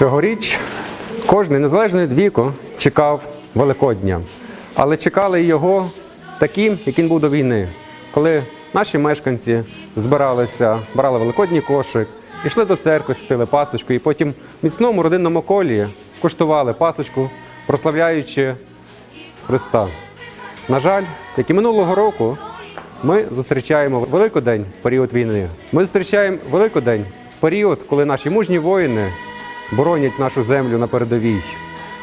Цьогоріч кожен незалежно від віку чекав Великодня, але чекали його таким, яким був до війни, коли наші мешканці збиралися, брали великодній кошик, йшли до церкви, святили пасочку, і потім в міцному родинному колі куштували пасочку, прославляючи Христа. На жаль, як і минулого року, ми зустрічаємо Великодень в період війни. Ми зустрічаємо Великодень в період, коли наші мужні воїни боронять нашу землю на передовій,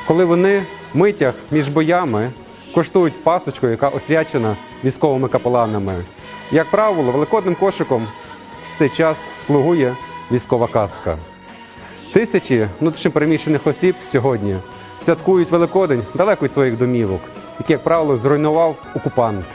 коли вони в митях між боями коштують пасочку, яка освячена військовими капеланами. Як правило, великодним кошиком в цей час слугує військова казка. Тисячі внутрішньопереміщених осіб сьогодні святкують Великодень далеко від своїх домівок, які, як правило, зруйнував окупант.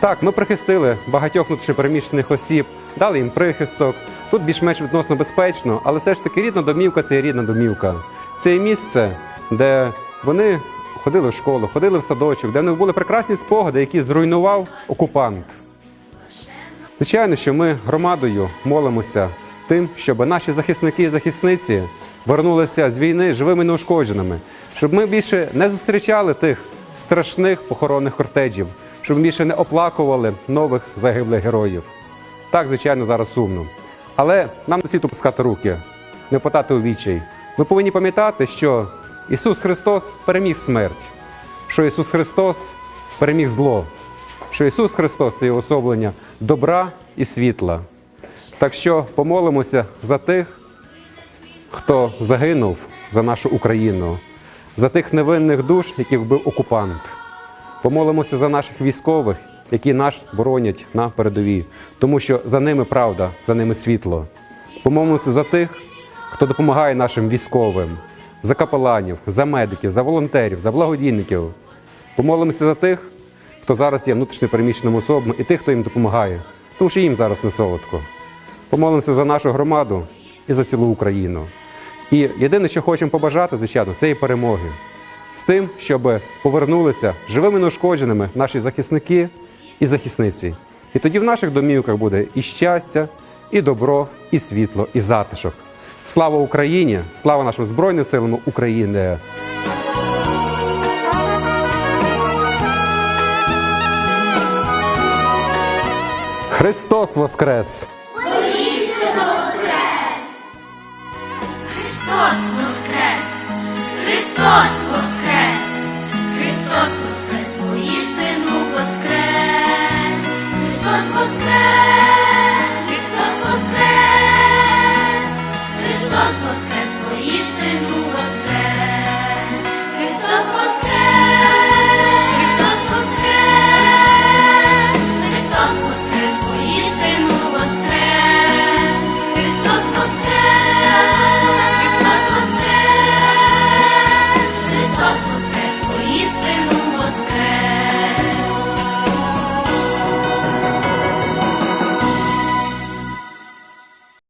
Так, ми прихистили багатьох внутрішньопереміщених осіб, дали їм прихисток. Тут більш-менш відносно безпечно, але все ж таки рідна домівка це рідна домівка. Це є місце, де вони ходили в школу, ходили в садочок, де в них були прекрасні спогади, які зруйнував окупант. Звичайно, що ми громадою молимося тим, щоб наші захисники і захисниці вернулися з війни живими неушкодженими, щоб ми більше не зустрічали тих страшних похоронних кортеджів, щоб ми більше не оплакували нових загиблих героїв. Так, звичайно, зараз сумно. Але нам не слід опускати руки, не потати у відчай. Ми повинні пам'ятати, що Ісус Христос переміг смерть, що Ісус Христос переміг зло, що Ісус Христос це є особлення добра і світла. Так що помолимося за тих, хто загинув за нашу Україну, за тих невинних душ, яких вбив окупант. Помолимося за наших військових, які нас боронять на передовій, тому що за ними правда, за ними світло. Помолимося за тих, хто допомагає нашим військовим, за капеланів, за медиків, за волонтерів, за благодійників. Помолимося за тих, хто зараз є внутрішньо переміщеними особами, і тих, хто їм допомагає, тому що їм зараз не солодко. Помолимося за нашу громаду і за цілу Україну. І єдине, що хочемо побажати, звичайно, це і перемоги. З тим, щоб повернулися живими неушкодженими наші захисники і захисниці. І тоді в наших домівках буде і щастя, і добро, і світло, і затишок. Слава Україні! Слава нашим Збройним силам України! Христос Воскрес! Христос Воскрес! Христос Воскрес! Христос Воскрес! Воістину Христос воскрес, Христос воскрес, Христос воскрес воістину.